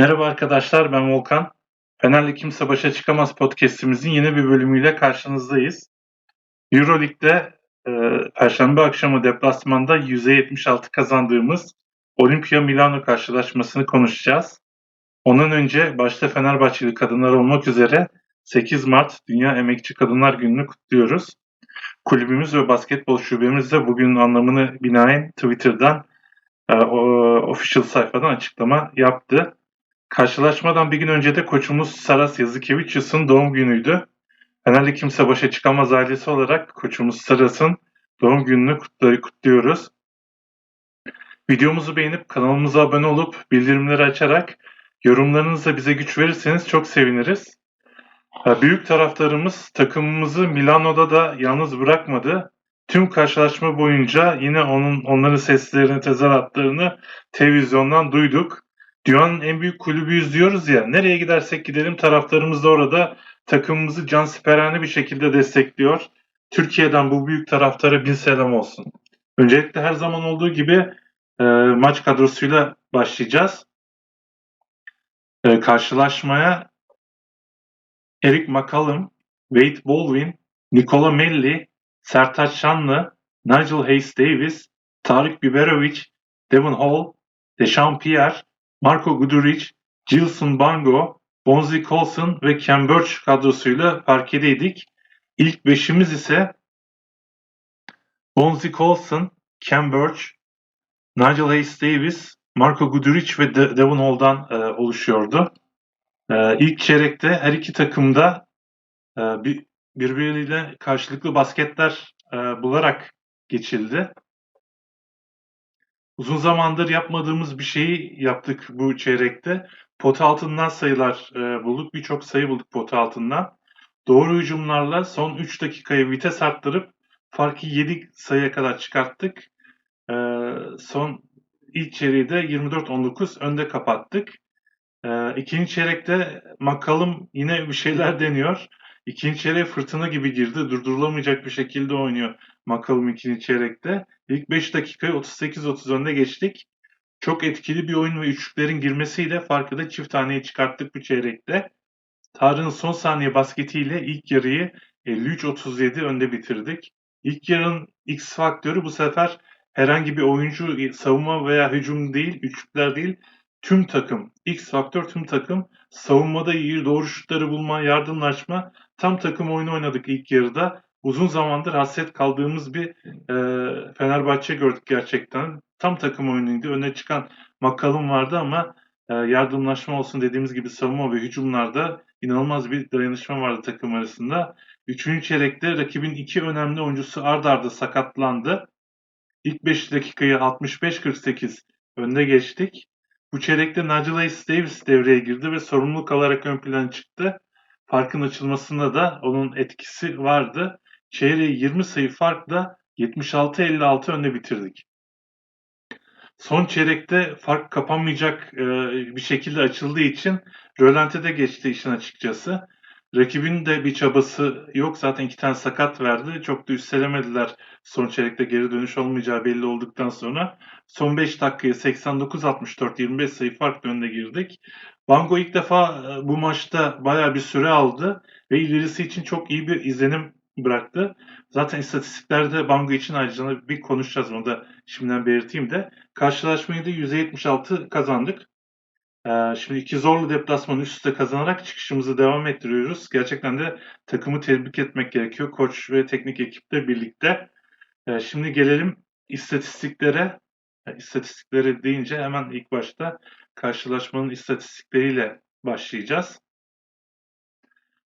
Merhaba arkadaşlar, ben Volkan. Fenerli Kimse Başa Çıkamaz podcastimizin yeni bir bölümüyle karşınızdayız. Euroleague'de e, Perşembe akşamı deplasmanda %76 kazandığımız Olimpia Milano karşılaşmasını konuşacağız. Ondan önce başta Fenerbahçeli kadınlar olmak üzere 8 Mart Dünya Emekçi Kadınlar Günü'nü kutluyoruz. Kulübümüz ve basketbol şubemiz de bugünün anlamını binaen Twitter'dan e, o, official sayfadan açıklama yaptı. Karşılaşmadan bir gün önce de koçumuz Saras Yazıkevicius'un doğum günüydü. Fenerli Kimse Başa Çıkamaz ailesi olarak koçumuz Saras'ın doğum gününü kutlu- kutluyoruz. Videomuzu beğenip kanalımıza abone olup bildirimleri açarak yorumlarınızla bize güç verirseniz çok seviniriz. Büyük taraftarımız takımımızı Milano'da da yalnız bırakmadı. Tüm karşılaşma boyunca yine onun onların seslerini, tezahüratlarını televizyondan duyduk. Dünyanın en büyük kulübüyüz diyoruz ya. Nereye gidersek gidelim taraftarımız da orada takımımızı cansiperane bir şekilde destekliyor. Türkiye'den bu büyük taraftara bin selam olsun. Öncelikle her zaman olduğu gibi e, maç kadrosuyla başlayacağız. E, karşılaşmaya Eric McCallum, Wade Baldwin, Nikola Melli, Sertaç Şanlı, Nigel Hayes Davis, Tarık Biberovic, Devon Hall, Deşan Pierre, Marco Guduric, Gilson Bango, Bonzi Colson ve Ken Birch kadrosuyla parkedeydik. İlk beşimiz ise Bonzi Colson, Ken Birch, Nigel Hayes Davis, Marco Guduric ve De- Devon Hall'dan e, oluşuyordu. E, ilk çeyrekte her iki takımda e, bir, birbiriyle karşılıklı basketler e, bularak geçildi. Uzun zamandır yapmadığımız bir şeyi yaptık bu çeyrekte. Pot altından sayılar e, bulduk. Birçok sayı bulduk pot altından. Doğru hücumlarla son 3 dakikaya vites arttırıp farkı 7 sayıya kadar çıkarttık. E, son ilk çeyreği de 24-19 önde kapattık. E, ikinci çeyrekte McCallum yine bir şeyler deniyor. İkinci çeyreğe fırtına gibi girdi. Durdurulamayacak bir şekilde oynuyor McCallum ikinci çeyrekte. İlk 5 dakikayı 38-30 önde geçtik. Çok etkili bir oyun ve üçlüklerin girmesiyle farkı da çift taneye çıkarttık bu çeyrekte. Tarık'ın son saniye basketiyle ilk yarıyı 53-37 önde bitirdik. İlk yarının X faktörü bu sefer herhangi bir oyuncu savunma veya hücum değil, üçlükler değil, tüm takım. X faktör tüm takım. Savunmada iyi, doğru şutları bulma, yardımlaşma. Tam takım oyunu oynadık ilk yarıda. Uzun zamandır hasret kaldığımız bir e, Fenerbahçe gördük gerçekten. Tam takım oyunuydu. Öne çıkan McCallum vardı ama e, yardımlaşma olsun dediğimiz gibi savunma ve hücumlarda inanılmaz bir dayanışma vardı takım arasında. Üçüncü çeyrekte rakibin iki önemli oyuncusu ard arda sakatlandı. İlk 5 dakikayı 65-48 önde geçtik. Bu çeyrekte Nigel Davis devreye girdi ve sorumluluk alarak ön plana çıktı. Farkın açılmasında da onun etkisi vardı. Çeyreği 20 sayı farkla 76-56 önde bitirdik. Son çeyrekte fark kapanmayacak e, bir şekilde açıldığı için rölantide geçti işin açıkçası. Rakibin de bir çabası yok. Zaten iki tane sakat verdi. Çok da üstelemediler son çeyrekte geri dönüş olmayacağı belli olduktan sonra. Son 5 dakikaya 89-64 25 sayı farklı önde girdik. Bango ilk defa e, bu maçta bayağı bir süre aldı ve ilerisi için çok iyi bir izlenim bıraktı. Zaten istatistiklerde Bango için ayrıca bir konuşacağız. Onu da şimdiden belirteyim de. Karşılaşmayı da %76 kazandık. Ee, şimdi iki zorlu deplasmanı üst üste kazanarak çıkışımızı devam ettiriyoruz. Gerçekten de takımı tebrik etmek gerekiyor. Koç ve teknik ekiple birlikte. Ee, şimdi gelelim istatistiklere. İstatistiklere deyince hemen ilk başta karşılaşmanın istatistikleriyle başlayacağız.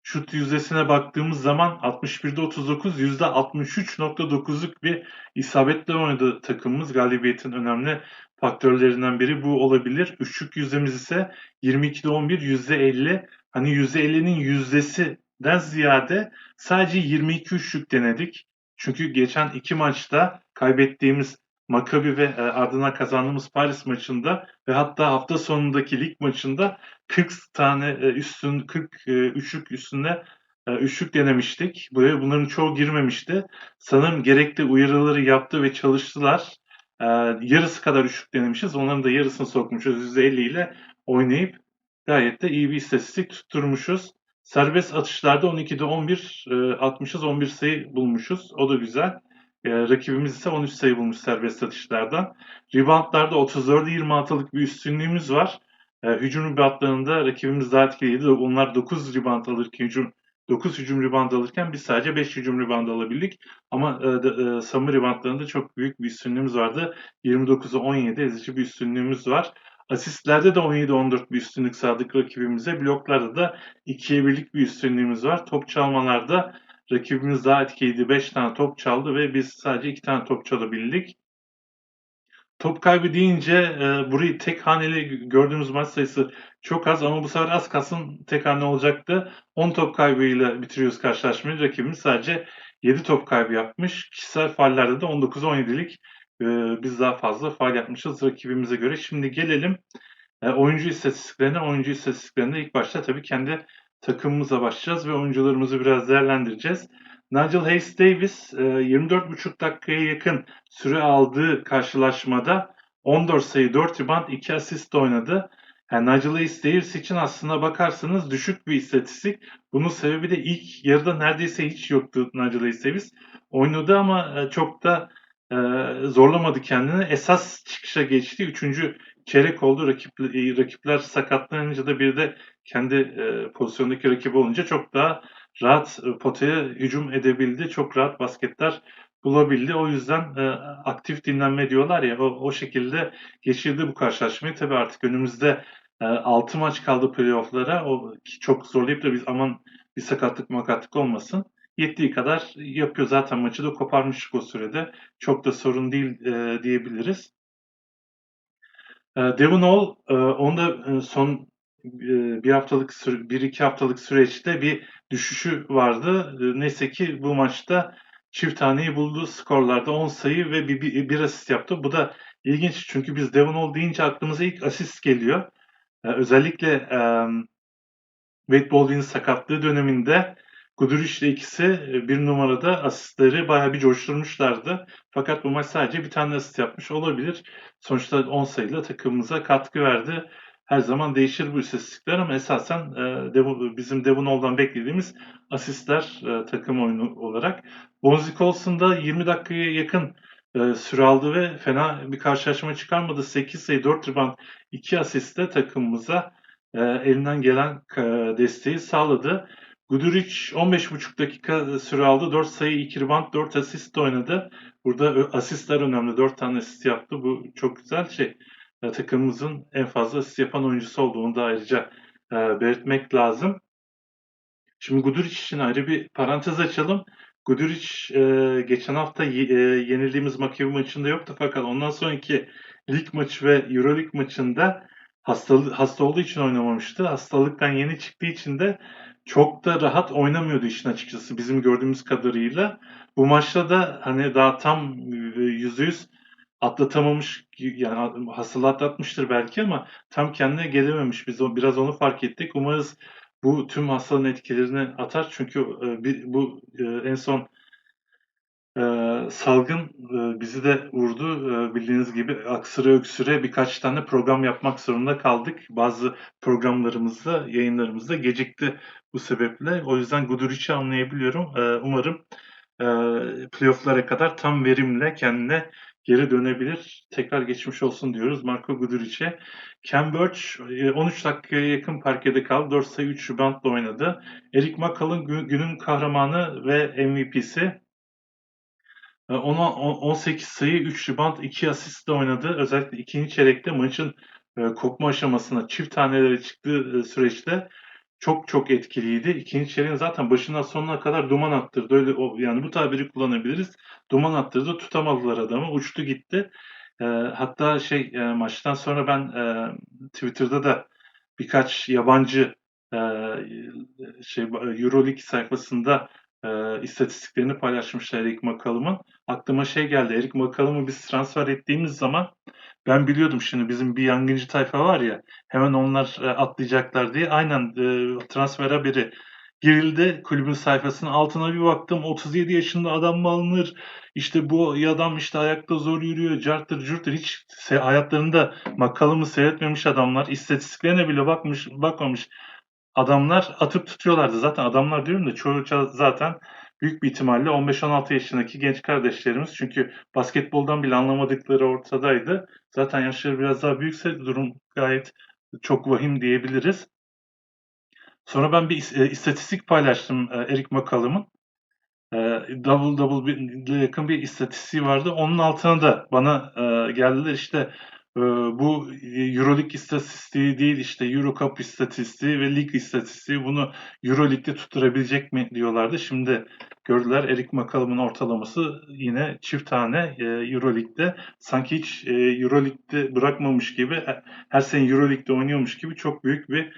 Şut yüzdesine baktığımız zaman 61'de 39, %63.9'luk bir isabetle oynadı takımımız. Galibiyetin önemli faktörlerinden biri bu olabilir. Üçlük yüzdemiz ise 22'de 11, %50. Hani %50'nin yüzdesinden ziyade sadece 22 üçlük denedik. Çünkü geçen iki maçta kaybettiğimiz Maccabi ve e, ardından kazandığımız Paris maçında ve hatta hafta sonundaki lig maçında 40 tane e, üstün 40 e, üçlük üstünde e, üçlük denemiştik. Buraya bunların çoğu girmemişti. Sanırım gerekli uyarıları yaptı ve çalıştılar. Yarısı kadar üçlük denemişiz. Onların da yarısını sokmuşuz %50 ile oynayıp gayet de iyi bir istatistik tutturmuşuz. Serbest atışlarda 12'de 11 e, atmışız, 11 sayı bulmuşuz. O da güzel. E, rakibimiz ise 13 sayı bulmuş serbest atışlardan. Reboundlarda 34'e 26'lık bir üstünlüğümüz var. E, hücum reboundlarında rakibimiz daha etkiliydi. Onlar 9 rebound alırken hücum 9 hücum rebound alırken biz sadece 5 hücum rebound alabildik. Ama e, e, savunma reboundlarında çok büyük bir üstünlüğümüz vardı. 29'a 17 ezici bir üstünlüğümüz var. Asistlerde de 17-14 bir üstünlük sağladık rakibimize. Bloklarda da 2'ye birlik bir üstünlüğümüz var. Top çalmalarda rakibimiz daha etkiliydi. 5 tane top çaldı ve biz sadece 2 tane top çalabildik. Top kaybı deyince e, burayı tek haneli gördüğümüz maç sayısı çok az ama bu sefer az kalsın tek hane olacaktı. 10 top kaybıyla bitiriyoruz karşılaşmayı. Rakibimiz sadece 7 top kaybı yapmış. Kişisel faallerde de 19-17'lik e, biz daha fazla faal yapmışız rakibimize göre. Şimdi gelelim e, oyuncu istatistiklerine. Oyuncu istatistiklerinde ilk başta tabii kendi takımımıza başlayacağız ve oyuncularımızı biraz değerlendireceğiz. Nigel Hayes Davis 24,5 e, dakikaya yakın süre aldığı karşılaşmada 14 sayı 4 rebound 2 asist oynadı. Yani Nigel Hayes Davis için aslına bakarsanız düşük bir istatistik. Bunun sebebi de ilk yarıda neredeyse hiç yoktu Nigel Hayes Davis. Oynadı ama e, çok da e, zorlamadı kendini. Esas çıkışa geçti. Üçüncü çeyrek oldu. Rakip, rakipler sakatlanınca da bir de kendi pozisyondaki rakibi olunca çok daha rahat e, potaya hücum edebildi. Çok rahat basketler bulabildi. O yüzden e, aktif dinlenme diyorlar ya o, o şekilde geçirdi bu karşılaşmayı. Tabii artık önümüzde e, 6 maç kaldı playofflara. O çok zorlayıp da biz aman bir sakatlık makatlık olmasın. Yettiği kadar yapıyor. Zaten maçı da koparmıştık o sürede. Çok da sorun değil e, diyebiliriz. E, Devon Hall, e, onu da e, son bir haftalık bir iki haftalık süreçte bir düşüşü vardı. Neyse ki bu maçta çift taneyi buldu. Skorlarda 10 sayı ve bir, bir, bir asist yaptı. Bu da ilginç çünkü biz Devon Hall deyince aklımıza ilk asist geliyor. Özellikle Wade Baldwin'in sakatlığı döneminde Guduric ile ikisi bir numarada asistleri bayağı bir coşturmuşlardı. Fakat bu maç sadece bir tane asist yapmış olabilir. Sonuçta 10 sayıyla takımımıza katkı verdi her zaman değişir bu istatistikler ama esasen e, Devon, bizim Devonol'dan beklediğimiz asistler e, takım oyunu olarak. Bonzi Colson'da 20 dakikaya yakın e, süre aldı ve fena bir karşılaşma çıkarmadı. 8 sayı 4 rebound 2 asistle takımımıza e, elinden gelen e, desteği sağladı. Guduric 15,5 dakika süre aldı. 4 sayı 2 rebound 4 asist oynadı. Burada asistler önemli. 4 tane asist yaptı. Bu çok güzel şey takımımızın en fazla asist yapan oyuncusu olduğunu da ayrıca e, belirtmek lazım. Şimdi Guduric için ayrı bir parantez açalım. Guduric e, geçen hafta e, yenildiğimiz Maccabi maçında yoktu fakat ondan sonraki lig maçı ve Euroleague maçında hastalı, hasta olduğu için oynamamıştı. Hastalıktan yeni çıktığı için de çok da rahat oynamıyordu işin açıkçası bizim gördüğümüz kadarıyla. Bu maçta da hani daha tam yüzde yüz atlatamamış yani hastalığı atlatmıştır belki ama tam kendine gelememiş. Biz biraz onu fark ettik. Umarız bu tüm hastalığın etkilerini atar. Çünkü e, bu e, en son e, salgın e, bizi de vurdu. E, bildiğiniz gibi aksıra öksüre birkaç tane program yapmak zorunda kaldık. Bazı programlarımızda, yayınlarımızda gecikti bu sebeple. O yüzden Guduric'i anlayabiliyorum. E, umarım e, playoff'lara kadar tam verimle kendine geri dönebilir. Tekrar geçmiş olsun diyoruz Marco Guduric'e. Ken Birch 13 e, dakikaya yakın parkede kaldı. 4 sayı 3 reboundla oynadı. Eric McCall'ın günün kahramanı ve MVP'si. 18 e, sayı 3 rebound 2 asistle oynadı. Özellikle ikinci çeyrekte maçın e, kopma aşamasına çift tanelere çıktığı süreçte çok çok etkiliydi. İkinci çeyreğin zaten başından sonuna kadar duman attırdı. Öyle o, yani bu tabiri kullanabiliriz. Duman attırdı. Tutamadılar adamı. Uçtu gitti. E, hatta şey e, maçtan sonra ben e, Twitter'da da birkaç yabancı e, şey EuroLeague sayfasında e, istatistiklerini paylaşmışlar Eric McCallum'un. Aklıma şey geldi. Eric McCallum'u biz transfer ettiğimiz zaman ben biliyordum şimdi bizim bir yangıncı tayfa var ya hemen onlar e, atlayacaklar diye. Aynen e, transfer haberi girildi kulübün sayfasının altına bir baktım 37 yaşında adam mı alınır? İşte bu adam işte ayakta zor yürüyor, cartır curtur hiç hayatlarında makalımı seyretmemiş adamlar, istatistiklerine bile bakmış bakmamış adamlar atıp tutuyorlardı. Zaten adamlar diyorum da çoğu zaten büyük bir ihtimalle 15-16 yaşındaki genç kardeşlerimiz. Çünkü basketboldan bile anlamadıkları ortadaydı. Zaten yaşları biraz daha büyükse durum gayet çok vahim diyebiliriz. Sonra ben bir e, istatistik paylaştım e, Eric McCallum'un. Double double yakın bir istatistiği vardı. Onun altına da bana e, geldiler işte bu Euroleague istatistiği değil işte Euro Cup istatistiği ve lig istatistiği bunu Euroleague'de tutturabilecek mi diyorlardı. Şimdi gördüler Erik McCallum'un ortalaması yine çift tane e, Euroleague'de sanki hiç e, Euroleague'de bırakmamış gibi e, her sene Euroleague'de oynuyormuş gibi çok büyük bir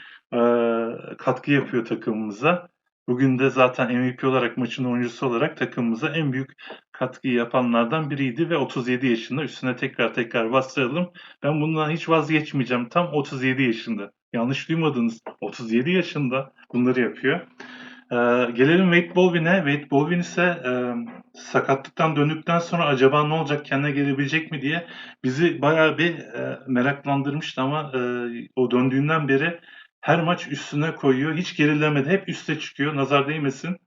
katkı yapıyor takımımıza. Bugün de zaten MVP olarak maçın oyuncusu olarak takımımıza en büyük katkıyı yapanlardan biriydi ve 37 yaşında. Üstüne tekrar tekrar bastıralım. Ben bundan hiç vazgeçmeyeceğim. Tam 37 yaşında. Yanlış duymadınız. 37 yaşında bunları yapıyor. Ee, gelelim Wade Baldwin'e. Wade Baldwin ise e, sakatlıktan döndükten sonra acaba ne olacak, kendine gelebilecek mi diye bizi bayağı bir e, meraklandırmıştı ama e, o döndüğünden beri her maç üstüne koyuyor. Hiç gerilemedi. Hep üste çıkıyor. Nazar değmesin.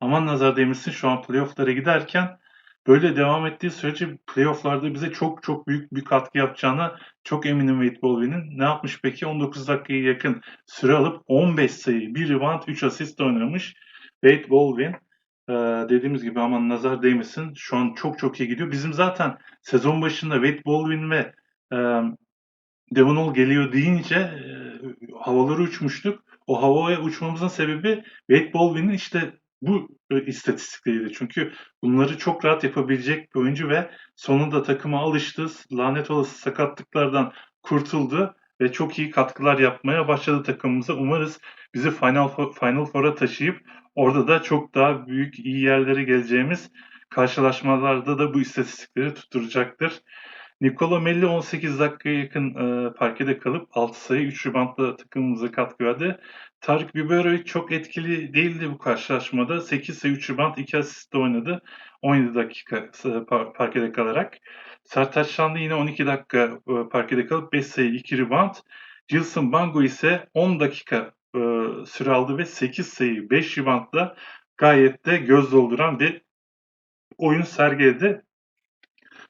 Aman nazar değmesin şu an playofflara giderken böyle devam ettiği sürece playofflarda bize çok çok büyük bir katkı yapacağına çok eminim Wade Baldwin'in. Ne yapmış peki? 19 dakikaya yakın süre alıp 15 sayı, 1 rebound, 3 asist oynamış. Wade Baldwin ee, dediğimiz gibi aman nazar değmesin. Şu an çok çok iyi gidiyor. Bizim zaten sezon başında Wade Baldwin ve e, Devon Hall geliyor deyince e, havaları uçmuştuk. O havaya uçmamızın sebebi Wade Baldwin'in işte bu e, istatistikleriydi. Çünkü bunları çok rahat yapabilecek bir oyuncu ve sonunda takıma alıştı. Lanet olası sakatlıklardan kurtuldu ve çok iyi katkılar yapmaya başladı takımımıza. Umarız bizi Final Final Four'a taşıyıp orada da çok daha büyük iyi yerlere geleceğimiz karşılaşmalarda da bu istatistikleri tutturacaktır. Nikola Melli 18 dakikaya yakın e, parkede kalıp 6 sayı 3 reboundla takımımıza katkı verdi. Tarık Biberovic çok etkili değildi bu karşılaşmada. 8 sayı 3 rebound 2 asist oynadı. 17 dakika e, parkede kalarak. Sertaç Şanlı yine 12 dakika e, parkede kalıp 5 sayı 2 rebound. Gilson Bango ise 10 dakika e, süre aldı ve 8 sayı 5 reboundla gayet de göz dolduran bir oyun sergiledi.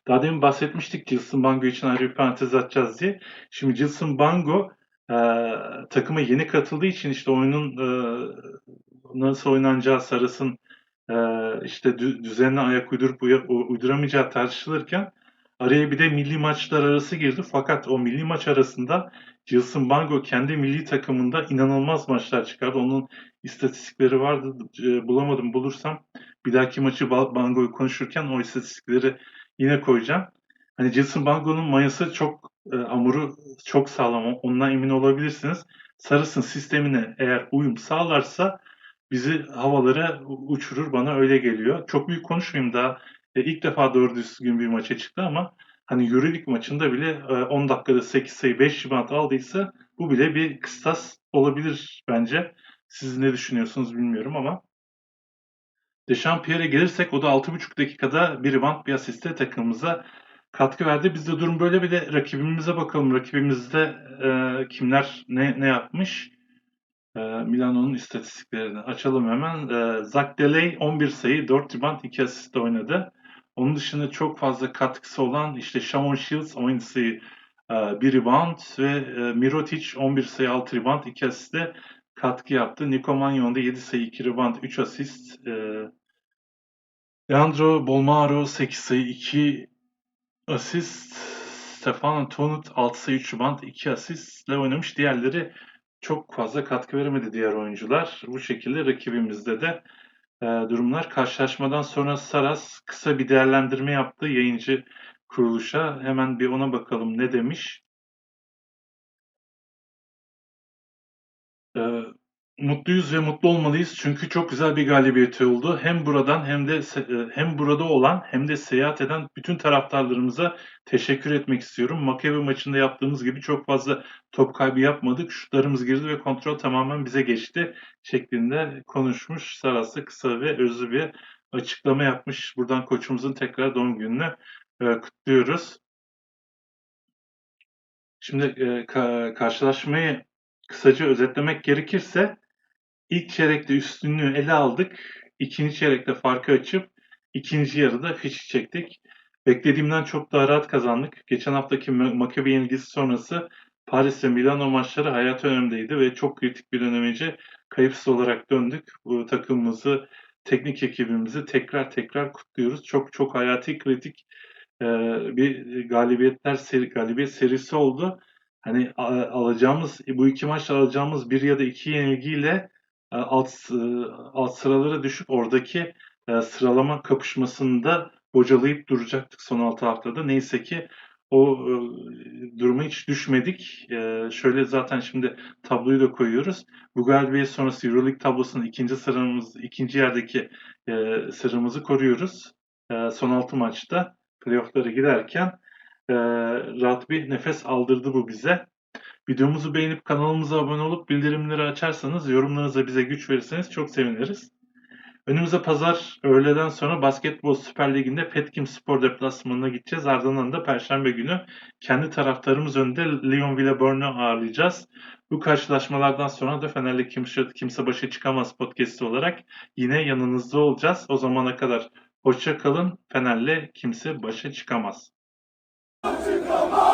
Daha demin bahsetmiştik Gilson Bango için ayrı bir parantez açacağız diye. Şimdi Gilson Bango e, takıma yeni katıldığı için işte oyunun e, nasıl oynanacağı Sarıs'ın e, işte düzenine ayak uydurup uyduramayacağı tartışılırken araya bir de milli maçlar arası girdi. Fakat o milli maç arasında Gilson Bango kendi milli takımında inanılmaz maçlar çıkardı. Onun istatistikleri vardı. E, bulamadım bulursam bir dahaki maçı Bango'yu konuşurken o istatistikleri yine koyacağım. Hani Jason Bango'nun mayası çok e, amuru çok sağlam. Ondan emin olabilirsiniz. Sarıs'ın sistemine eğer uyum sağlarsa bizi havalara uçurur bana öyle geliyor. Çok büyük konuşmayayım daha. E, ilk defa doğru düzgün bir maça çıktı ama hani Euroleague maçında bile e, 10 dakikada 8 sayı 5 rebound aldıysa bu bile bir kıstas olabilir bence. Siz ne düşünüyorsunuz bilmiyorum ama Dechampierre'e gelirsek o da 6,5 dakikada bir rebound bir asiste takımımıza katkı verdi. Biz de durum böyle bir de rakibimize bakalım. Rakibimizde e, kimler ne, ne yapmış? E, Milano'nun istatistiklerini açalım hemen. E, Zach Delay 11 sayı, 4 rebound, 2 asist oynadı. Onun dışında çok fazla katkısı olan işte Shavon Shields 10 sayı, e, 1 rebound ve e, Mirotic 11 sayı, 6 rebound, 2 asiste katkı yaptı. Nico Manion'da 7 sayı, 2 rebound, 3 asist. E, Leandro Bolmaro 8 sayı, 2 asist. Stefano Tonut 6 sayı, 3 rebound, 2 asistle oynamış. Diğerleri çok fazla katkı veremedi diğer oyuncular. Bu şekilde rakibimizde de e, durumlar. Karşılaşmadan sonra Saras kısa bir değerlendirme yaptı yayıncı kuruluşa. Hemen bir ona bakalım ne demiş. Mutluyuz ve mutlu olmalıyız çünkü çok güzel bir galibiyet oldu. Hem buradan hem de e, hem burada olan hem de seyahat eden bütün taraftarlarımıza teşekkür etmek istiyorum. Maccabi maçında yaptığımız gibi çok fazla top kaybı yapmadık. Şutlarımız girdi ve kontrol tamamen bize geçti şeklinde konuşmuş. Saras'ta kısa ve özlü bir açıklama yapmış. Buradan koçumuzun tekrar doğum gününü e, kutluyoruz. Şimdi e, ka- karşılaşmayı kısaca özetlemek gerekirse ilk çeyrekte üstünlüğü ele aldık. İkinci çeyrekte farkı açıp ikinci yarıda fişi çektik. Beklediğimden çok daha rahat kazandık. Geçen haftaki Ma- Maccabi yenilgisi sonrası Paris ve Milano maçları hayat önemdeydi ve çok kritik bir dönemece kayıpsız olarak döndük. Bu takımımızı, teknik ekibimizi tekrar tekrar kutluyoruz. Çok çok hayati kritik e, bir galibiyetler seri, galibiyet serisi oldu. Hani alacağımız bu iki maçta alacağımız bir ya da iki yenilgiyle alt e, alt sıralara düşüp oradaki e, sıralama kapışmasında bocalayıp duracaktık son 6 haftada. Neyse ki o e, duruma hiç düşmedik. E, şöyle zaten şimdi tabloyu da koyuyoruz. Bu galibiyet sonrası EuroLeague tablosunun ikinci sıramız, ikinci yerdeki e, sıramızı koruyoruz. E, son 6 maçta playoff'lara giderken e, rahat bir nefes aldırdı bu bize. Videomuzu beğenip kanalımıza abone olup bildirimleri açarsanız, yorumlarınıza bize güç verirseniz çok seviniriz. Önümüze pazar öğleden sonra Basketbol Süper Ligi'nde Petkim Spor deplasmanına gideceğiz. Ardından da Perşembe günü kendi taraftarımız önünde Lyon Villeurbanne'ı ağırlayacağız. Bu karşılaşmalardan sonra da Fenerli Kimse, Kimse Başa Çıkamaz podcast'i olarak yine yanınızda olacağız. O zamana kadar hoşça kalın. Fener'le kimse başa çıkamaz. Çıkamaz.